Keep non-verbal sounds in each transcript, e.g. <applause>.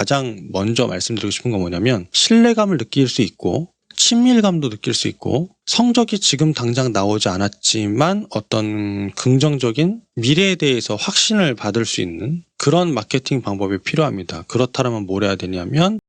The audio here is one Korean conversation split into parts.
가장 먼저 말씀드리고 싶은 건 뭐냐면 신뢰감을 느낄 수 있고 친밀감도 느낄 수 있고 성적이 지금 당장 나오지 않았지만 어떤 긍정적인 미래에 대해서 확신을 받을 수 있는 그런 마케팅 방법이 필요합니다. 그렇다면 뭘 해야 되냐면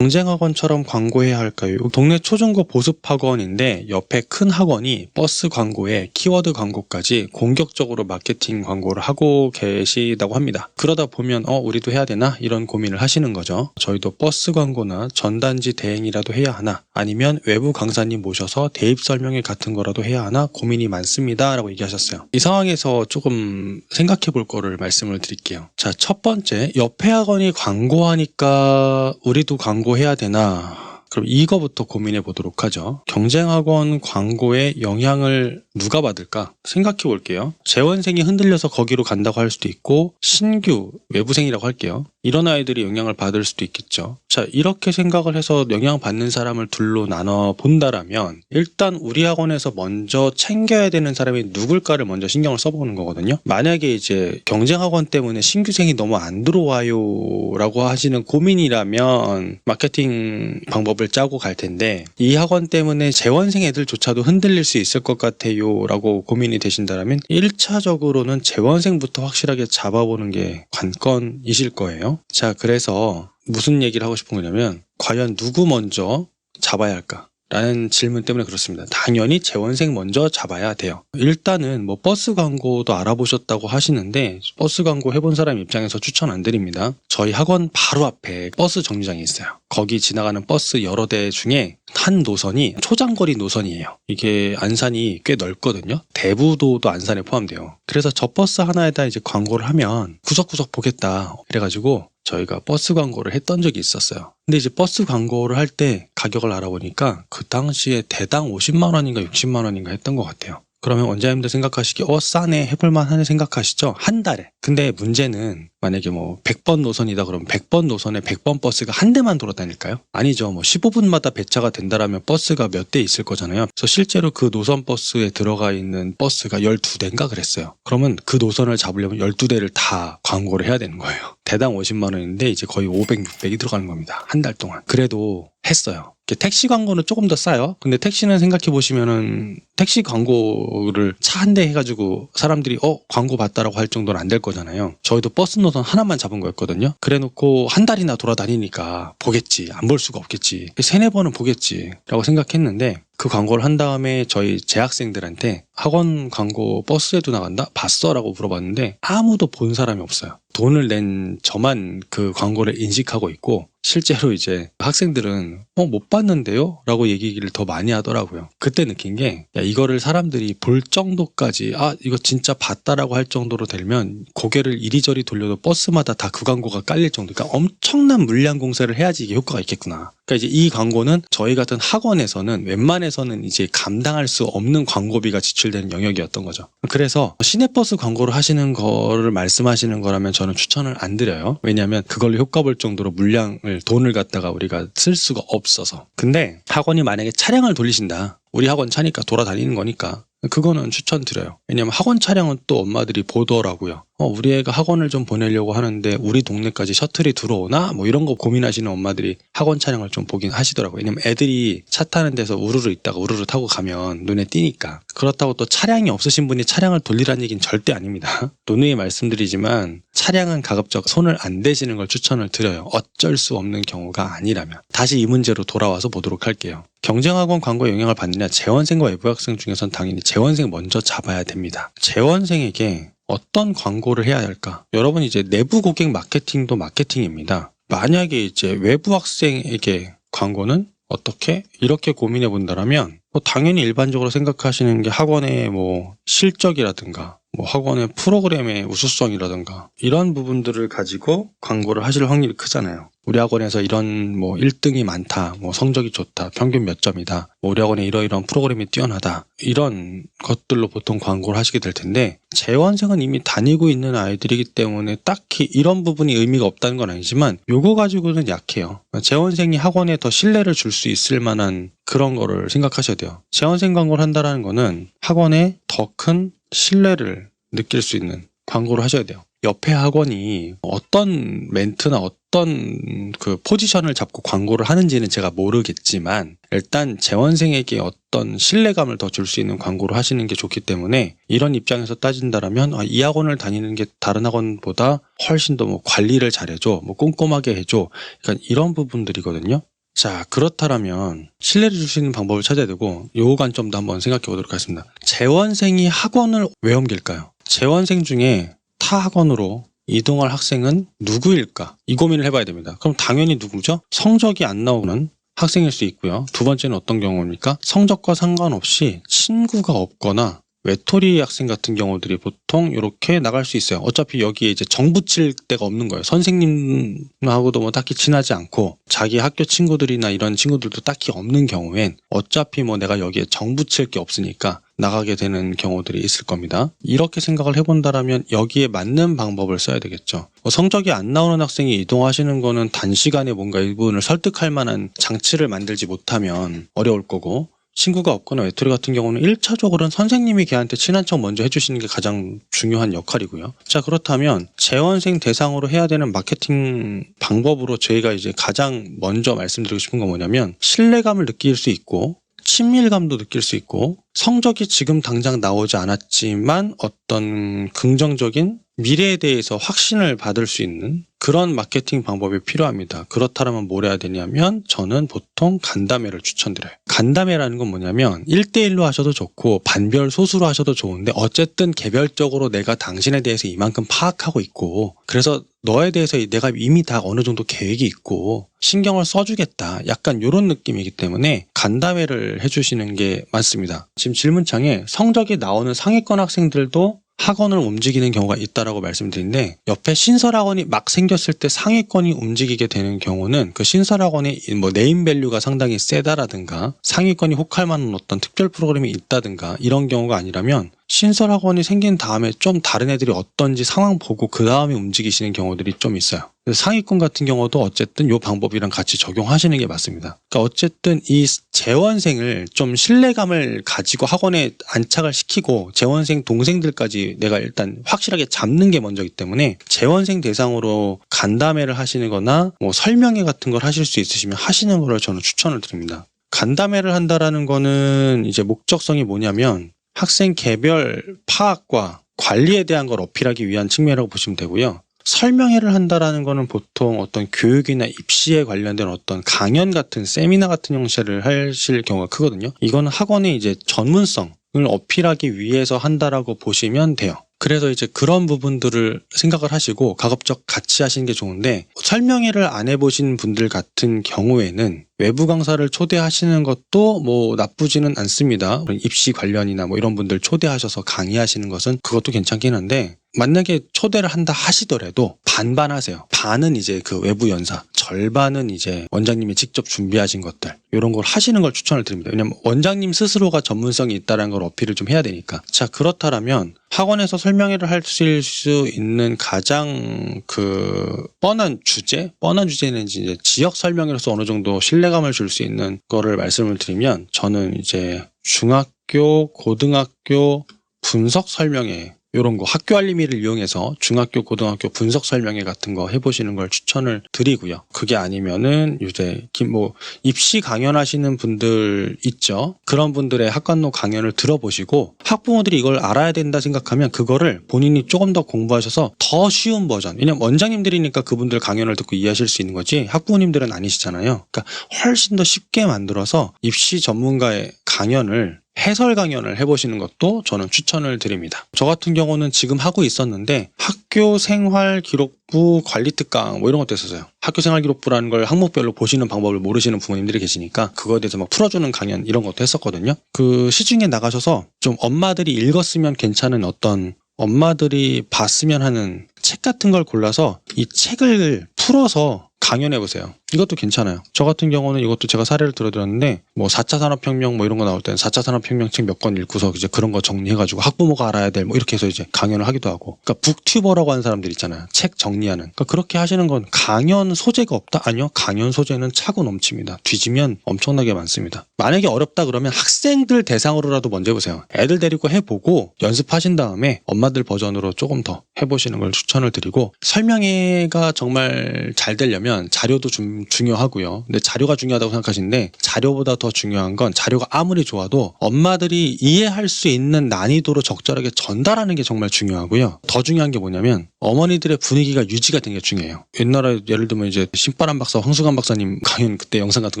경쟁학원처럼 광고해야 할까요? 동네 초중고 보습학원인데 옆에 큰 학원이 버스 광고에 키워드 광고까지 공격적으로 마케팅 광고를 하고 계시다고 합니다. 그러다 보면 어 우리도 해야 되나 이런 고민을 하시는 거죠. 저희도 버스 광고나 전단지 대행이라도 해야 하나 아니면 외부 강사님 모셔서 대입 설명회 같은 거라도 해야 하나 고민이 많습니다 라고 얘기하셨어요. 이 상황에서 조금 생각해 볼 거를 말씀을 드릴게요. 자, 첫 번째 옆에 학원이 광고하니까 우리도 광고해야 되나? 그럼 이거부터 고민해 보도록 하죠. 경쟁학원 광고의 영향을 누가 받을까? 생각해 볼게요. 재원생이 흔들려서 거기로 간다고 할 수도 있고, 신규 외부생이라고 할게요. 이런 아이들이 영향을 받을 수도 있겠죠. 자, 이렇게 생각을 해서 영향받는 사람을 둘로 나눠 본다라면, 일단 우리 학원에서 먼저 챙겨야 되는 사람이 누굴까를 먼저 신경을 써보는 거거든요. 만약에 이제 경쟁학원 때문에 신규생이 너무 안 들어와요 라고 하시는 고민이라면, 마케팅 방법 을 짜고 갈 텐데, 이 학원 때문에 재원생 애들조차도 흔들릴 수 있을 것 같아요 라고 고민이 되신다면 1차적으로는 재원생부터 확실하게 잡아보는 게 관건이실 거예요. 자, 그래서 무슨 얘기를 하고 싶은 거냐면 과연 누구 먼저 잡아야 할까? 라는 질문 때문에 그렇습니다. 당연히 재원생 먼저 잡아야 돼요. 일단은 뭐 버스 광고도 알아보셨다고 하시는데 버스 광고 해본 사람 입장에서 추천 안 드립니다. 저희 학원 바로 앞에 버스 정류장이 있어요. 거기 지나가는 버스 여러 대 중에 한 노선이 초장거리 노선이에요. 이게 안산이 꽤 넓거든요. 대부도도 안산에 포함돼요. 그래서 저 버스 하나에다 이제 광고를 하면 구석구석 보겠다. 이래가지고 저희가 버스 광고를 했던 적이 있었어요. 근데 이제 버스 광고를 할 때 가격을 알아보니까 그 당시에 대당 50만 원인가 60만 원인가 했던 것 같아요. 그러면 원장님도 생각하시기 어 싸네 해볼만 하네 생각하시죠? 한 달에. 근데 문제는 만약에 뭐 100번 노선이다 그러면 100번 노선에 100번 버스가 한 대만 돌아다닐까요? 아니죠. 뭐 15분마다 배차가 된다라면 버스가 몇 대 있을 거잖아요. 그래서 실제로 그 노선 버스에 들어가 있는 버스가 12대인가 그랬어요. 그러면 그 노선을 잡으려면 12대를 다 광고를 해야 되는 거예요. 대당 50만 원인데 이제 거의 500, 600이 들어가는 겁니다. 한 달 동안. 그래도 했어요. 택시 광고는 조금 더 싸요. 근데 택시는 생각해 보시면은 택시 광고를 차 한 대 해가지고 사람들이 어 광고 봤다라고 할 정도는 안 될 거잖아요. 저희도 버스 노선 하나만 잡은 거였거든요. 그래놓고 한 달이나 돌아다니니까 보겠지. 안 볼 수가 없겠지. 세네 번은 보겠지라고 생각했는데 그 광고를 한 다음에 저희 재학생들한테 학원 광고 버스에도 나간다? 봤어? 라고 물어봤는데 아무도 본 사람이 없어요. 돈을 낸 저만 그 광고를 인식하고 있고 실제로 이제 학생들은 어 못 봤는데요? 라고 얘기를 더 많이 하더라고요. 그때 느낀 게 야, 이거를 사람들이 볼 정도까지 아 이거 진짜 봤다라고 할 정도로 되면 고개를 이리저리 돌려도 버스마다 다 그 광고가 깔릴 정도 그러니까 엄청난 물량 공세를 해야지 이게 효과가 있겠구나. 그러니까 이제 이 광고는 저희 같은 학원에서는 웬만해서는 이제 감당할 수 없는 광고비가 지출 되는 영역이었던 거죠. 그래서 시내버스 광고를 하시는 거를 말씀하시는 거라면 저는 추천을 안 드려요. 왜냐하면 그걸로 효과 볼 정도로 물량을 돈을 갖다가 우리가 쓸 수가 없어서. 근데 학원이 만약에 차량을 돌리신다. 우리 학원 차니까 돌아다니는 거니까 그거는 추천드려요. 왜냐면 학원 차량은 또 엄마들이 보더라고요. 어, 우리 애가 학원을 좀 보내려고 하는데 우리 동네까지 셔틀이 들어오나? 뭐 이런 거 고민하시는 엄마들이 학원 차량을 좀 보긴 하시더라고요. 왜냐면 애들이 차 타는 데서 우르르 있다가 우르르 타고 가면 눈에 띄니까. 그렇다고 또 차량이 없으신 분이 차량을 돌리라는 얘기는 절대 아닙니다. <laughs> 노누이 말씀드리지만 차량은 가급적 손을 안 대시는 걸 추천을 드려요. 어쩔 수 없는 경우가 아니라면. 다시 이 문제로 돌아와서 보도록 할게요. 경쟁학원 광고에 영향을 받느냐 재원생과 외부 학생 중에선 당연히 재원생 먼저 잡아야 됩니다. 재원생에게 어떤 광고를 해야 할까? 여러분 이제 내부 고객 마케팅도 마케팅입니다. 만약에 이제 외부 학생에게 광고는 어떻게 이렇게 고민해 본다라면 뭐 당연히 일반적으로 생각하시는 게 학원의 뭐 실적이라든가 뭐 학원의 프로그램의 우수성이라든가 이런 부분들을 가지고 광고를 하실 확률이 크잖아요. 우리 학원에서 이런 뭐 1등이 많다, 뭐 성적이 좋다, 평균 몇 점이다, 뭐 우리 학원에 이러이러한 프로그램이 뛰어나다, 이런 것들로 보통 광고를 하시게 될 텐데, 재원생은 이미 다니고 있는 아이들이기 때문에 딱히 이런 부분이 의미가 없다는 건 아니지만, 요거 가지고는 약해요. 재원생이 학원에 더 신뢰를 줄 수 있을 만한 그런 거를 생각하셔야 돼요. 재원생 광고를 한다라는 거는 학원에 더 큰 신뢰를 느낄 수 있는 광고를 하셔야 돼요. 옆에 학원이 어떤 멘트나 어떤 그 포지션을 잡고 광고를 하는지는 제가 모르겠지만 일단 재원생에게 어떤 신뢰감을 더 줄 수 있는 광고를 하시는 게 좋기 때문에 이런 입장에서 따진다라면 아, 이 학원을 다니는 게 다른 학원보다 훨씬 더 뭐 관리를 잘해줘, 뭐 꼼꼼하게 해줘, 그러니까 이런 부분들이거든요. 자, 그렇다면 신뢰를 줄 수 있는 방법을 찾아야 되고 요 관점도 한번 생각해 보도록 하겠습니다. 재원생이 학원을 왜 옮길까요? 재원생 중에 타 학원으로 이동할 학생은 누구일까? 이 고민을 해봐야 됩니다. 그럼 당연히 누구죠? 성적이 안 나오는 학생일 수 있고요. 두 번째는 어떤 경우입니까? 성적과 상관없이 친구가 없거나 외톨이 학생 같은 경우들이 보통 이렇게 나갈 수 있어요. 어차피 여기에 이제 정 붙일 데가 없는 거예요. 선생님하고도 뭐 딱히 친하지 않고 자기 학교 친구들이나 이런 친구들도 딱히 없는 경우엔 어차피 뭐 내가 여기에 정 붙일 게 없으니까 나가게 되는 경우들이 있을 겁니다. 이렇게 생각을 해본다라면 여기에 맞는 방법을 써야 되겠죠. 뭐 성적이 안 나오는 학생이 이동하시는 거는 단시간에 뭔가 이분을 설득할 만한 장치를 만들지 못하면 어려울 거고 친구가 없거나 외톨이 같은 경우는 1차적으로는 선생님이 걔한테 친한 척 먼저 해주시는 게 가장 중요한 역할이고요. 자, 그렇다면 재원생 대상으로 해야 되는 마케팅 방법으로 저희가 이제 가장 먼저 말씀드리고 싶은 건 뭐냐면 신뢰감을 느낄 수 있고 친밀감도 느낄 수 있고 성적이 지금 당장 나오지 않았지만 어떤 긍정적인 미래에 대해서 확신을 받을 수 있는 그런 마케팅 방법이 필요합니다. 그렇다면 뭘 해야 되냐면 저는 보통 간담회를 추천드려요. 간담회라는 건 뭐냐면 1대1로 하셔도 좋고 반별 소수로 하셔도 좋은데 어쨌든 개별적으로 내가 당신에 대해서 이만큼 파악하고 있고 그래서 너에 대해서 내가 이미 다 어느 정도 계획이 있고 신경을 써주겠다. 약간 이런 느낌이기 때문에 간담회를 해주시는 게 맞습니다. 지금 질문창에 성적이 나오는 상위권 학생들도 학원을 움직이는 경우가 있다라고 말씀드린데 옆에 신설학원이 막 생겼을 때 상위권이 움직이게 되는 경우는 그 신설학원의 뭐 네임밸류가 상당히 세다라든가 상위권이 혹할 만한 어떤 특별 프로그램이 있다든가 이런 경우가 아니라면 신설학원이 생긴 다음에 좀 다른 애들이 어떤지 상황 보고 그 다음에 움직이시는 경우들이 좀 있어요. 상위권 같은 경우도 어쨌든 이 방법이랑 같이 적용하시는 게 맞습니다. 그러니까 어쨌든 이 재원생을 좀 신뢰감을 가지고 학원에 안착을 시키고 재원생 동생들까지 내가 일단 확실하게 잡는 게 먼저이기 때문에 재원생 대상으로 간담회를 하시는 거나 뭐 설명회 같은 걸 하실 수 있으시면 하시는 거를 저는 추천을 드립니다. 간담회를 한다라는 거는 이제 목적성이 뭐냐면 학생 개별 파악과 관리에 대한 걸 어필하기 위한 측면이라고 보시면 되고요. 설명회를 한다라는 거는 보통 어떤 교육이나 입시에 관련된 어떤 강연 같은 세미나 같은 형식을 하실 경우가 크거든요. 이거는 학원의 이제 전문성을 어필하기 위해서 한다라고 보시면 돼요. 그래서 이제 그런 부분들을 생각을 하시고 가급적 같이 하시는 게 좋은데 설명회를 안 해보신 분들 같은 경우에는 외부 강사를 초대하시는 것도 뭐 나쁘지는 않습니다. 입시 관련이나 뭐 이런 분들 초대하셔서 강의하시는 것은 그것도 괜찮긴 한데 만약에 초대를 한다 하시더라도 반반 하세요. 반은 이제 그 외부 연사, 절반은 이제 원장님이 직접 준비하신 것들 이런 걸 하시는 걸 추천을 드립니다. 왜냐면 원장님 스스로가 전문성이 있다는 걸 어필을 좀 해야 되니까. 자 그렇다면 학원에서 설명회를 하실 수 있는 가장 그 뻔한 주제, 뻔한 주제는 이제 지역 설명회로서 어느 정도 신뢰감을 줄 수 있는 거를 말씀을 드리면 저는 이제 중학교, 고등학교 분석 설명회 이런 거 학교 알림이를 이용해서 중학교, 고등학교 분석 설명회 같은 거 해보시는 걸 추천을 드리고요. 그게 아니면은 이제 뭐 입시 강연하시는 분들 있죠. 그런 분들의 학관노 강연을 들어보시고 학부모들이 이걸 알아야 된다 생각하면 그거를 본인이 조금 더 공부하셔서 더 쉬운 버전. 왜냐면 원장님들이니까 그분들 강연을 듣고 이해하실 수 있는 거지 학부모님들은 아니시잖아요. 그러니까 훨씬 더 쉽게 만들어서 입시 전문가의 강연을 해설 강연을 해보시는 것도 저는 추천을 드립니다. 저 같은 경우는 지금 하고 있었는데 학교 생활 기록부 관리 특강 뭐 이런 것도 했었어요. 학교 생활 기록부라는 걸 항목별로 보시는 방법을 모르시는 부모님들이 계시니까 그거에 대해서 막 풀어주는 강연 이런 것도 했었거든요. 그 시중에 나가셔서 좀 엄마들이 읽었으면 괜찮은 어떤 엄마들이 봤으면 하는 책 같은 걸 골라서 이 책을 풀어서 강연해 보세요. 이것도 괜찮아요. 저 같은 경우는 이것도 제가 사례를 들어드렸는데 뭐 4차 산업혁명 뭐 이런 거 나올 때는 4차 산업혁명 책 몇 권 읽고서 이제 그런 거 정리해가지고 학부모가 알아야 될 뭐 이렇게 해서 이제 강연을 하기도 하고 그러니까 북튜버라고 하는 사람들 있잖아요. 책 정리하는 그러니까 그렇게 하시는 건 강연 소재가 없다? 아니요. 강연 소재는 차고 넘칩니다. 뒤지면 엄청나게 많습니다. 만약에 어렵다 그러면 학생들 대상으로라도 먼저 해보세요. 애들 데리고 해보고 연습하신 다음에 엄마들 버전으로 조금 더 해보시는 걸 추천을 드리고 설명회가 정말 잘 되려면 자료도 좀 중요하고요. 근데 자료가 중요하다고 생각하시는데 자료보다 더 중요한 건 자료가 아무리 좋아도 엄마들이 이해할 수 있는 난이도로 적절하게 전달하는 게 정말 중요하고요. 더 중요한 게 뭐냐면 어머니들의 분위기가 유지가 되는 게 중요해요. 옛날에 예를 들면 이제 신바람 박사, 황수관 박사님 강연 그때 영상 같은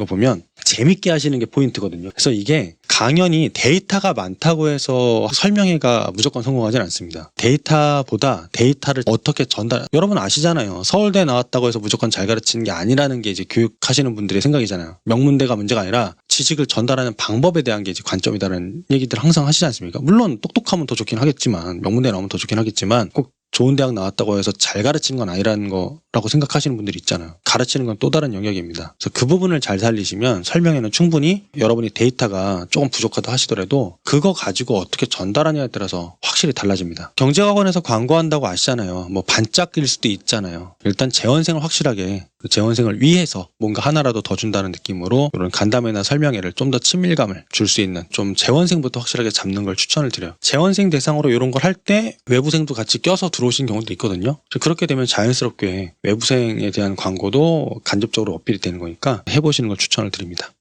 거 보면 재밌게 하시는 게 포인트거든요. 그래서 이게 강연이 데이터가 많다고 해서 설명회가 무조건 성공하진 않습니다. 데이터보다 데이터를 어떻게 전달, 여러분 아시잖아요. 서울대 나왔다고 해서 무조건 잘 가르치는 게 아니라는 게 이제 교육하시는 분들의 생각이잖아요. 명문대가 문제가 아니라 지식을 전달하는 방법에 대한 게 이제 관점이다라는 얘기들 항상 하시지 않습니까? 물론 똑똑하면 더 좋긴 하겠지만, 명문대 나오면 더 좋긴 하겠지만, 꼭 좋은 대학 나왔다고 해서 잘 가르치는 건 아니라는 거라고 생각하시는 분들이 있잖아요. 가르치는 건 또 다른 영역입니다. 그래서 그 부분을 잘 살리시면 설명에는 충분히 여러분이 데이터가 조금 부족하다 하시더라도 그거 가지고 어떻게 전달하냐에 따라서 확실히 달라집니다. 경제학원에서 광고한다고 아시잖아요. 뭐 반짝일 수도 있잖아요. 일단 재원생을 확실하게 그 재원생을 위해서 뭔가 하나라도 더 준다는 느낌으로 이런 간담회나 설명회를 좀 더 친밀감을 줄 수 있는 좀 재원생부터 확실하게 잡는 걸 추천을 드려요. 재원생 대상으로 이런 걸 할 때 외부생도 같이 껴서 들어오신 경우도 있거든요. 그렇게 되면 자연스럽게 외부생에 대한 광고도 간접적으로 어필이 되는 거니까 해보시는 걸 추천을 드립니다.